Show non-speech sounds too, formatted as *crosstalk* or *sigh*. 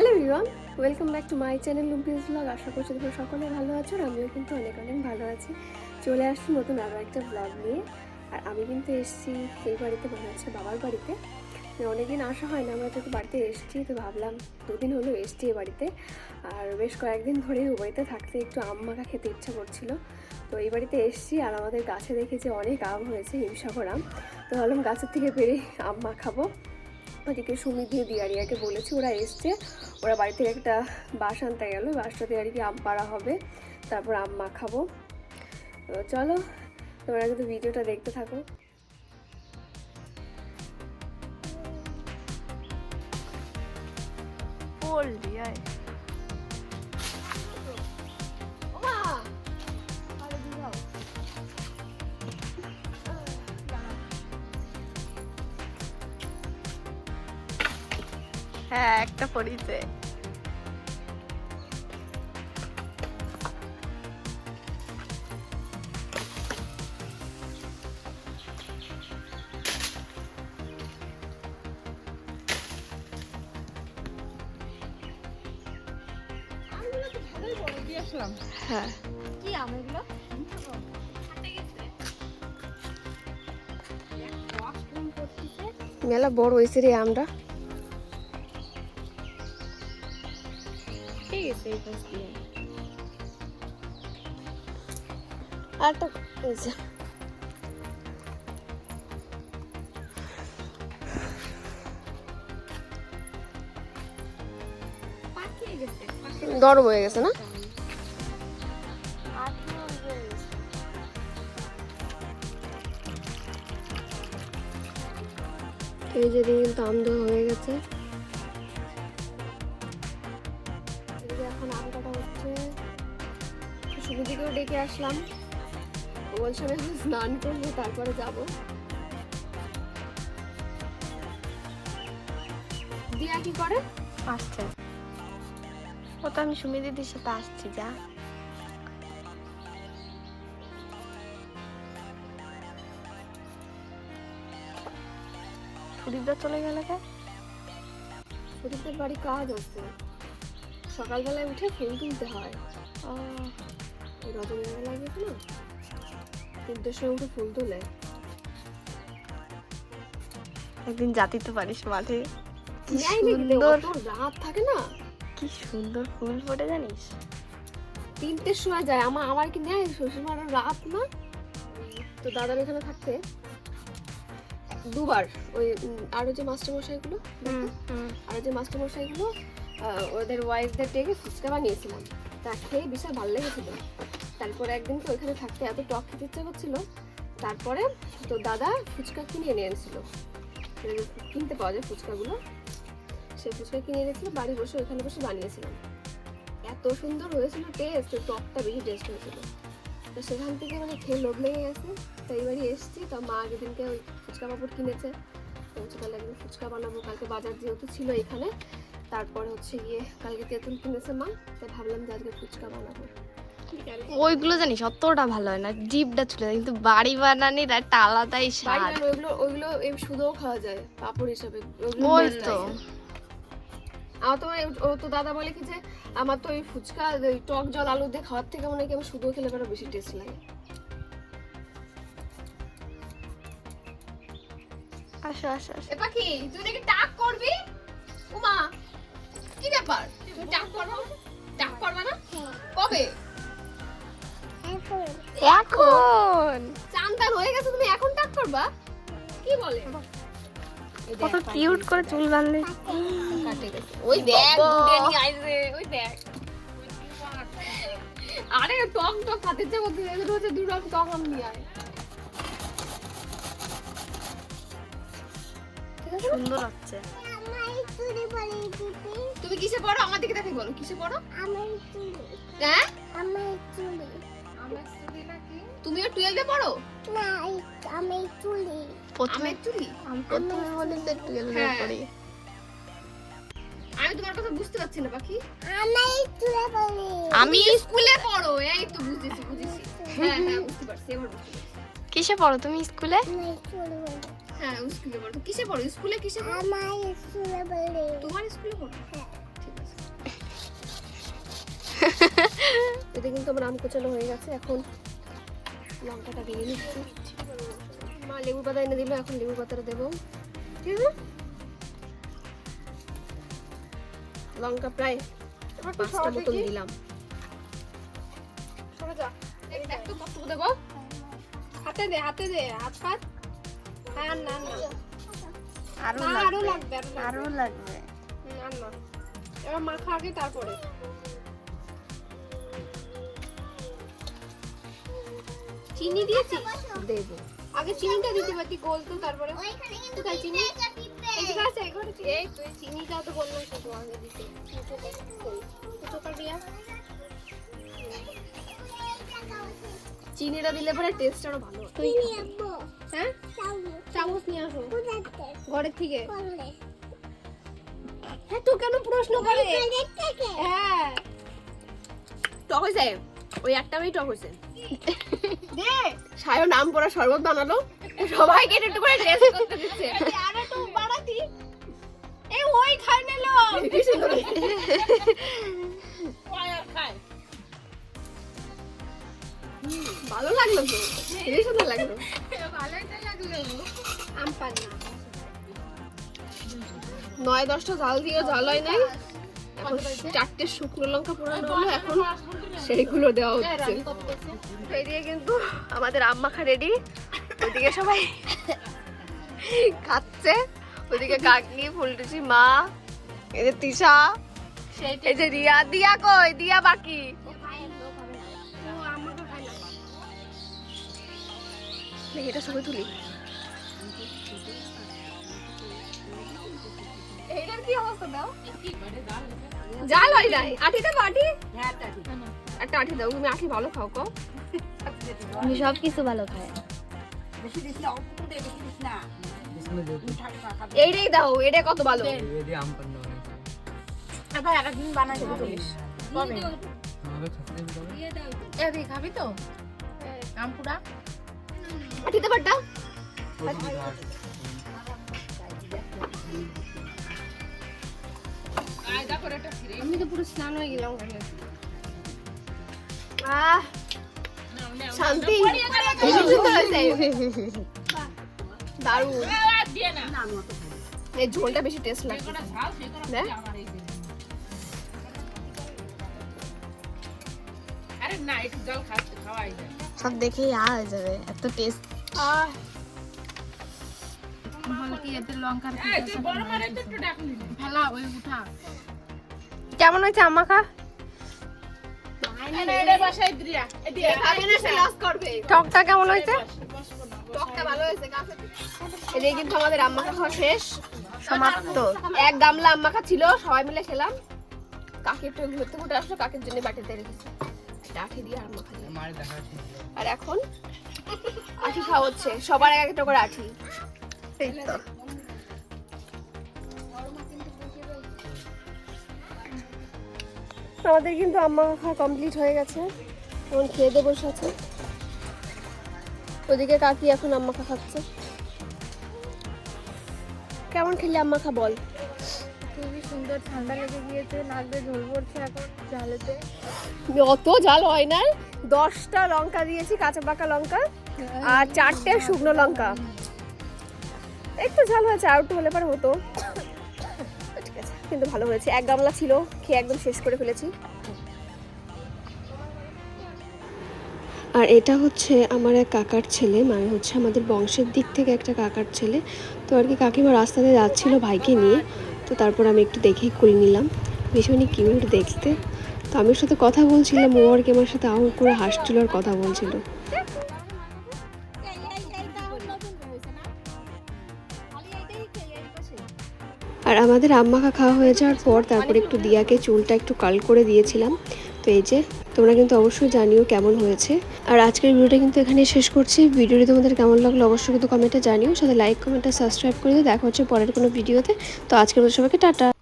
Hello Ivan welcome back to my channel লুম্পিস vlog আশা করছি তোমরা সকলে ভালো আছো আর আমিও কিন্তু অনেক অনেক ভালো আছি। চলে আসছি নতুন আরও একটা ব্লগ নিয়ে। আর আমি কিন্তু এসেছি এই বাড়িতে মানে হচ্ছে বাবার বাড়িতে। অনেকদিন আসা হয় না, আমরা তো বাড়িতে এসেছি, তো ভাবলাম দুদিন হলো এসেছি এ বাড়িতে। আর বেশ কয়েকদিন ধরে ও বাড়িতে থাকতে একটু আম মাখা খেতে ইচ্ছা করছিল। তো এই বাড়িতে এসেছি আর আমাদের গাছে দেখেছি অনেক আম হয়েছে, হিমসাগর আম। তো ভাবলাম গাছের থেকে পেরে আম মাখাবো। ওদিকে সুমিত দিয়ে দিয়ারিয়াকে বলেছি, ওরা এসছে। ওরা বাড়ি থেকে একটা বাস আনতে গেলো। বাসটাতে আর কি আম পাড়া হবে। তারপর আম মাখাবো। চলো, তোমরা কিন্তু ভিডিওটা দেখতে থাকো। বললি আয় হ্যাঁ একটা পড়িতে হ্যাঁ। কি আম এগুলো? মেলা বড় হয়েছে রে আমটা। ঠিক আছে এই পাশ দিয়ে আর গেছে গরম হয়ে গেছে না? এই যে কিন্তু আম দেওয়া হয়ে গেছে। সুবিধিকেও আসলাম। বলছে আমি এখন স্নান করব তারপরে যাব। দিয়া কি করে? আসছে ও তো আমি সুমি দিদির সাথে আসছি যা। সুদীপদা চলে গেল কে? সুদীপের বাড়ি কাজ আছে। সকালবেলায় উঠে ফুল তুলতে হয়। রজনীগন্ধা লাগিয়েছে না তিনটের সময় উঠে ফুল তোলে। একদিন জাতি তো পারিস মাঠে। কি? সুন্দর। রাত থাকে না। কি সুন্দর ফুল ফোটে জানিস। তিনটের সময় যায়। আমার আমার কি নেয় শ্বশুরমার রাত না? তো দাদার এখানে থাকতে। দুবার। ওই আরও যে মাস্টারমশাইগুলো হুম হুম। আরও যে মাস্টারমশাইগুলো আহ, ওদের ওয়াইফদের ডেকে ফুচকা বানিয়েছিলাম তা খেয়ে বিশাল ভালো লেগেছিল। তারপরে একদিন তো ওইখানে থাকতে এত টক খেতে ইচ্ছা করছিল, তারপরে তো দাদা ফুচকা কিনে এনে এনেছিল। কিনতে পাওয়া যায় ফুচকাগুলো। সেই ফুচকা কিনে এনেছিল, বাড়ি বসে ওইখানে বসে বানিয়েছিলাম। এত সুন্দর হয়েছিল টেস্ট টকটা বেশি টেস্ট হয়েছিল। তো সেখান থেকে মানে খেয়ে লোভ লেগে গেছে। তো এইবারই এসেছি, তো মা আগের ওই ফুচকা পাপড় কিনেছে, তো তাহলে একদিন ফুচকা বানাবো, কালকে বাজার যেহেতু ছিল এখানে তারপরে হচ্ছে গিয়ে কালকে তেঁতুল কিনেছে মা? তাই ভাবলাম যে আজকে ফুচকা বানাবো। ওইগুলো জানিস অতটা ভালো হয় না জিভটা চলে যায় কিন্তু বাড়ি বানানির একটা আলাদাই বাড়ি স্বাদ। বানানো ওইগুলো ওইগুলো এই শুধুও খাওয়া যায় পাপড় হিসাবে। ওইগুলো ওই তো। আমার তো মানে ও তো দাদা বলে কি যে আমার তো ওই ফুচকা ওই টক জল আলু দিয়ে খাওয়ার থেকে মনে হয় কি আমার শুধু খেলে পরে বেশি টেস্ট লাগে। আসো আসো আসো। এ পাখি তুই কি ব্যাপার। তুই টাক করবা? টাক করবা না? কবে? এখন। চান্দার হয়ে গেছে তুমি এখন টাক করবা? কি বলে? কত কিউট করে চুল বাঁধলে। ওই দেখ। দুধে নিয়ে আইছে ওই দেখ। আরে টক টক খাতে ইচ্ছে করতে এগুলো হচ্ছে দু রকম টক আম নিয়ে আয়? সুন্দর হচ্ছে। তুমি কিসে পড়ো? আমার দিকে দেখে বলো কিসে পড়ো? হ্যাঁ? আমার স্টুডি নাকি তুমিও টুয়েলভে পড়ো? প্রথমে আমের চুলি? আমি প্রথমে বলি তো টুয়েলভে হ্যাঁ। পড়ি। আমি তোমার কথা বুঝতে পারছি না পাখি আমি স্কুলে পড়ো এই তো বুঝেছি বুঝেছি। হ্যাঁ হ্যাঁ বুঝতে পারছি এবার বুঝতে পারছি। কিসে পড়ো তুমি স্কুলে? হ্যাঁ স্কুলে পড়ো। কিসে পড়ো? স্কুলে কিসে পড়ো? আমার স্কুলে বলে। তোমার স্কুলে পড়ো? ঠিক আছে। *laughs* এটা কিন্তু আমার আম কোচানো হয়ে গেছে এখন লঙ্কাটা দিয়ে নিচ্ছি। মা লেবু পাতা এনে দিল এখন লেবু পাতাটা দেবো। ঠিক আছে লঙ্কা প্রায় পাঁচটা মতন দিলাম। সরে যা। এই দেখ তো কতটুকু দেবো? হাতে দে হাতে দে হাত পাত হ্যাঁ না না আরও না, আরও লাগবে। আরও লাগবে। আরও না। এবার মাখা আগে তারপরে। চিনি দিয়েছিস দেবো। আগে চিনিটা দিতে পারতি গোল তো তারপরে। কোথায় চিনি? এদিকে আছে এখানে এই তুই চিনিটা তো বললাম তো আগে দিতে। চোখা দিয়া। চিনিটা দিলে পরে টেস্ট আরও ভালো তুই হ্যাঁ? চামচ নিয়ে আসো। ঘরের থেকে। হ্যাঁ তুই কেন প্রশ্ন করে? হ্যাঁ। টক হয়েছে? ওই একটা আমি টক হয়েছে। দে। নাম করা শরবত বানালো। সবাইকে একটু একটু করে টেস্ট করতে দিচ্ছে। আর একটু বাড়াতি। এই ওই খাই নিলো কি সুন্দর ভালো লাগল তো। খুবই সুন্দর লাগল। *laughs* নয় দশটা জাল দিয়েও ঝাল হয় নাই। এখন চারটে শুকনো লঙ্কা পোড়ানো হলো, এখন সেইগুলো দেওয়া হচ্ছে। এদিকে কিন্তু আমাদের আম মাখা রেডি ওইদিকে সবাই খাচ্ছে ওইদিকে কাকনি ফুলটুসি, মা, এই যে তিশা, এই যে রিয়া। দিয়া কই? দিয়া বাকি। এটা ছবি তুলি। কি অবস্থা দাও? জাল হয় নাই। আঠি দেবো আঠি একটা আঠি দাও তুমি আঠি ভালো খাও কো আমি সব কিছু ভালো খাই। এইটাই দাও এটা কত ভালো। খাবি তো? আম পুরা? আঠি দেবো আমি তো পুরো স্নান হয়ে গেলাম আহ শান্তি। দারুণ। এই ঝোলটা বেশি টেস্ট লাগছে। সব দেখেই আ হয়ে যাবে এত টেস্ট আহ। কেমন হয়েছে আমাকা টকটা কেমন হয়েছে? এদিকে কিন্তু আমাদের আম্মা খাওয়া শেষ। সমাপ্ত। এক গামলা ছিল সবাই মিলে খেলাম। কাকি একটু ঘুরতে ঘুরতে আসলো কাকের জন্য বাটিতে রেখেছে আঠি দিয়ে আম্মা খাই আর এখন আঠি খাওয়া হচ্ছে সবার এক একটা করে আঠি। এই তো আমাদের কিন্তু আম্মা খাওয়া কমপ্লিট হয়ে গেছে। এখন খেয়ে দিয়ে বসে আছে ওদিকে কাকি এখন আম্মা খা খাচ্ছে। কেমন খেলি আম্মা খা বল? খুবই সুন্দর ঠান্ডা লেগে গিয়েছে নাক দিয়ে ঝোল পড়ছে এখন ঝালেতে। অত ঝাল হয় না দশটা লঙ্কা দিয়েছি কাঁচা পাকা লঙ্কা আর চারটে শুকনো লঙ্কা। একটু ঝাল হয়েছে, আর একটু হলে পরে হতো। কিন্তু ভালো হয়েছে। এক গামলা ছিল, খেয়ে একদম শেষ করে ফেলেছি। আর এটা হচ্ছে আমার এক কাকার ছেলে মানে হচ্ছে আমাদের বংশের দিক থেকে একটা কাকার ছেলে। তো আর কি কাকিমা রাস্তাতে যাচ্ছিল ভাইকে নিয়ে, তো তারপর আমি একটু দেখেই করে নিলাম। ভীষণই কিউট দেখতে। তো আমি সাথে কথা বলছিলাম, ও আর কি আমার সাথে আউট করে হাসছিল আর কথা বলছিল। আর আমাদের আম্মাখা খাওয়া হয়ে যাওয়ার পর তারপর একটু দিয়াকে চুলটা একটু কাল করে দিয়েছিলাম। তো এই যে, তোমরা কিন্তু অবশ্যই জানিও কেমন হয়েছে। আর আজকের ভিডিওটা কিন্তু এখানে শেষ করছি। ভিডিওটি তোমাদের কেমন লাগল অবশ্যই কিন্তু কমেন্টে জানিও। সাথে লাইক কমেন্টটা সাবস্ক্রাইব করে দেখা হচ্ছে পরের কোনো ভিডিওতে। তো আজকের মতো সবাইকে টাটা।